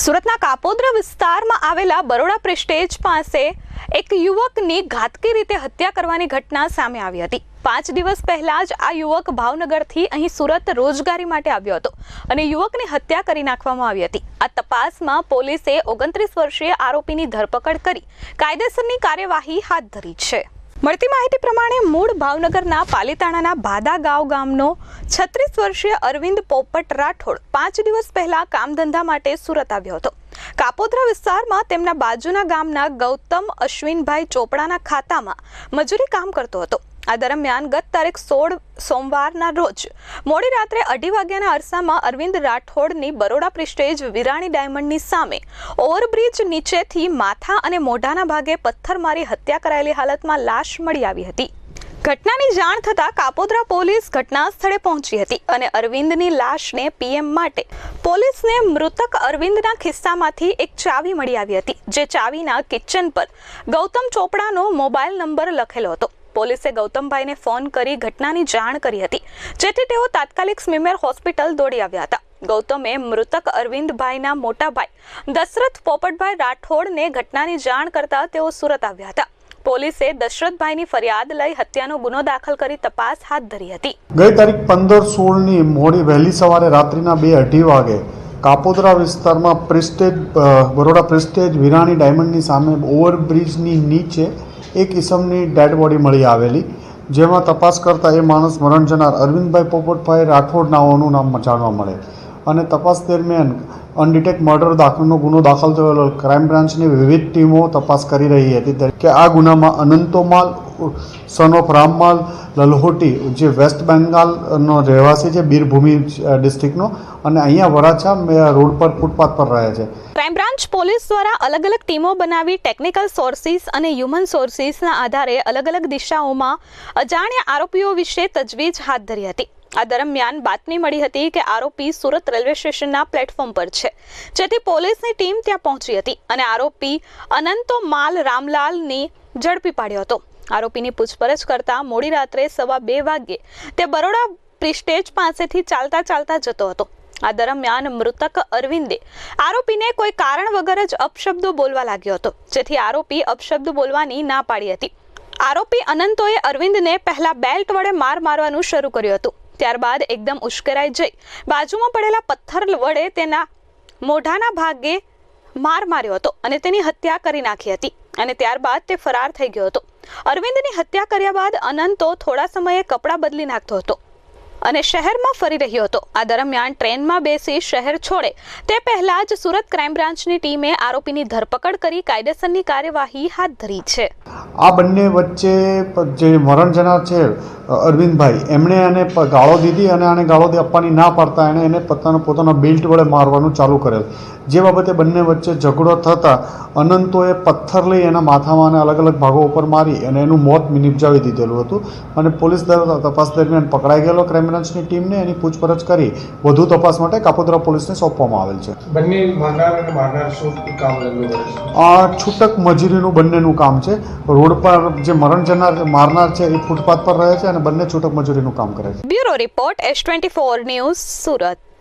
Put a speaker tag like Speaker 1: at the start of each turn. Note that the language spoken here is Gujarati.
Speaker 1: સુરતના કાપોદ્રા વિસ્તારમાં આવેલા બરોડા પ્રેસ્ટેજ પાસે એક યુવકની ઘાતકી રીતે હત્યા કરવાની ઘટના સામે આવી હતી. પાંચ દિવસ પહેલા જ આ યુવક ભાવનગરથી અહીં સુરત રોજગારી માટે આવ્યો હતો અને યુવકની હત્યા કરી નાખવામાં આવી હતી. આ તપાસમાં પોલીસે ઓગણત્રીસ વર્ષીય આરોપીની ધરપકડ કરી કાયદેસરની કાર્યવાહી હાથ ધરી છે. મળતી માહિતી પ્રમાણે મૂળ ભાવનગરના પાલીતાણાના ભાદાગાંવ ગામનો છત્રીસ વર્ષીય અરવિંદ પોપટ રાઠોડ પાંચ દિવસ પહેલા કામ ધંધા માટે સુરત આવ્યો હતો. કાપોદ્રા વિસ્તારમાં તેમના બાજુના ગામના ગૌતમ અશ્વિનભાઈ ચોપડાના ખાતામાં મજૂરી કામ કરતો હતો. આ દરમિયાન ગત તારીખ સોળ સોમવારના રોજ મોડી રાત્રે અઢી વાગ્યાના અરસામાં અરવિંદ રાઠોડની બરોડા પ્રિસ્ટેજ વિરાણી ડાયમંડની સામે ઓવરબ્રિજ નીચેથી માથા અને મોઢાના ભાગે પથ્થર મારી હત્યા કરાયેલી હાલતમાં લાશ મળી આવી હતી. ઘટનાની જાણ થતાં કાપોદ્રા પોલીસ ઘટના સ્થળે પહોંચી હતી અને અરવિંદની લાશને પીએમ માટે પોલીસને મૃતક અરવિંદના ખિસ્સામાંથી એક ચાવી મળી આવી હતી, જે ચાવીના કિચન પર ગૌતમ ચોપડાનો મોબાઈલ નંબર લખેલો હતો. પોલીસે ગૌતમભાઈને ફોન કરી ઘટનાની જાણ કરી હતી, જેથી તેઓ તાત્કાલિક સ્મીમેર હોસ્પિટલ દોડી આવ્યા હતા. ગૌતમે મૃતક અરવિંદભાઈના મોટા ભાઈ દશરથ પોપટભાઈ રાઠોડને ઘટનાની જાણ કરતા તેઓ સુરત આવ્યા હતા. પોલીસે દશરથભાઈની ફરિયાદ લઈ હત્યાનો ગુનો દાખલ કરી તપાસ હાથ ધરી હતી.
Speaker 2: ગઈ તારીખ પંદર સોળની મોડી વહેલી સવારે રાત્રિના બે અઢી વાગે કાપોદરા વિસ્તારમાં પ્રિસ્ટેજ બરોડા પ્રિસ્ટેજ વિરાણી ડાયમંડની સામે ઓવરબ્રિજની નીચે એક ઇસમની ડેડ બોડી મળી આવેલી, જેમાં તપાસ કરતાં એ માણસ મરણ જનાર અરવિંદભાઈ પોપટભાઈ રાઠોડ નાઓનું નામ જાણવા મળે. અને તપાસ દરમિયાન અનડિટેક મર્ડર દાખલનો ગુનો દાખલ થયેલો ક્રાઇમ બ્રાન્ચની વિવિધ ટીમો તપાસ કરી રહી હતી. કે આ ગુનામાં અનંતોમાલ સન ઓફ રામમાલ, લલહોટી, જે વેસ્ટ બેંગાલનો રહેવાસી છે, બીરભૂમિ ડિસ્ટ્રિક્ટનો અને અહીંયા વરાછા રોડ પર, ફૂટપાથ પર રહે છે.
Speaker 1: ક્રાઇમ પોલીસ દ્વારા અલગ અલગ ટીમો બનાવી ટેકનિકલ સોર્સિસ અને હ્યુમન સોર્સિસના આધારે અલગ અલગ દિશાઓમાં અજાણ્યા આરોપીઓ વિશે તજવીજ હાથ ધરી હતી. આ દરમિયાન બાતમી મળી હતી કે આરોપી સુરત રેલવે સ્ટેશનના પ્લેટફોર્મ પર છે. જેથી પોલીસની ટીમ ત્યાં પહોંચી હતી અને આરોપી અનંતો માલ રામલાલની ઝડપી પાડ્યો હતો. આરોપીની પૂછપરછ કરતા મોડી રાત્રે સવા બે વાગ્યે તે બરોડા પ્રિસ્ટેજ પાસેથી ચાલતા ચાલતા જતો હતો. આ દરમિયાન મૃતક અરવિંદે આરોપીને કોઈ કારણ વગર જ અપશબ્દો બોલવા લાગ્યો હતો, જેથી આરોપી અપશબ્દ બોલવાની ના પાડી હતી. આરોપી અનંતોએ અરવિંદને પહેલા બેલ્ટ વડે માર મારવાનું શરૂ કર્યું હતું, ત્યારબાદ એકદમ ઉશ્કેરાઈ જઈ બાજુમાં પડેલા પથ્થર વડે તેના મોઢાના ભાગે માર માર્યો હતો અને તેની હત્યા કરી નાખી હતી અને ત્યારબાદ તે ફરાર થઈ ગયો હતો. અરવિંદની હત્યા કર્યા બાદ અનંતો થોડા સમયે કપડાં બદલી નાખતો હતો. અને શહેરમાં ફરી રહ્યો હતો. આ દરમિયાન ટ્રેનમાં બેસી શહેર છોડે. તે પહેલા જ સુરત ક્રાઇમ બ્રાન્ચની ટીમે આરોપીની ધરપકડ કરી કાયદેસરની કાર્યવાહી હાથ ધરી છે.
Speaker 2: આ બંને વચ્ચે જે મરણ છે અરવિંદભાઈ એમણે એને ગાળો દીધી અને આને ગાળો દે આપવાની ના પાડતા એણે એને પોતાનો પોતાનો બેલ્ટ વડે મારવાનું ચાલુ કરેલ જે બાબતે બંને વચ્ચે ઝઘડો થતાં અનંતોએ પથ્થર લઈ એના માથામાં અને અલગ અલગ ભાગો ઉપર મારી અને એનું મોત નિપજાવી દીધેલું હતું. અને પોલીસ દ્વારા તપાસ દરમિયાન પકડાઈ ગયેલો ક્રાઇમબ્રાન્ચની ટીમને એની પૂછપરછ કરી વધુ તપાસ માટે કાપોદ્રા પોલીસને સોંપવામાં આવેલ છે.
Speaker 3: બંને મારનાર અને મારનાર શું કામ ધંધો કરે છે?
Speaker 2: આ છૂટક મજૂરીનું બંનેનું કામ છે. રોડ પર જે મરણ જનાર મારનાર છે એ ફૂટપાથ પર રહે છે અને બંને છૂટક મજૂરીનું કામ કરે છે.
Speaker 1: Bureau report S twenty four news Surat.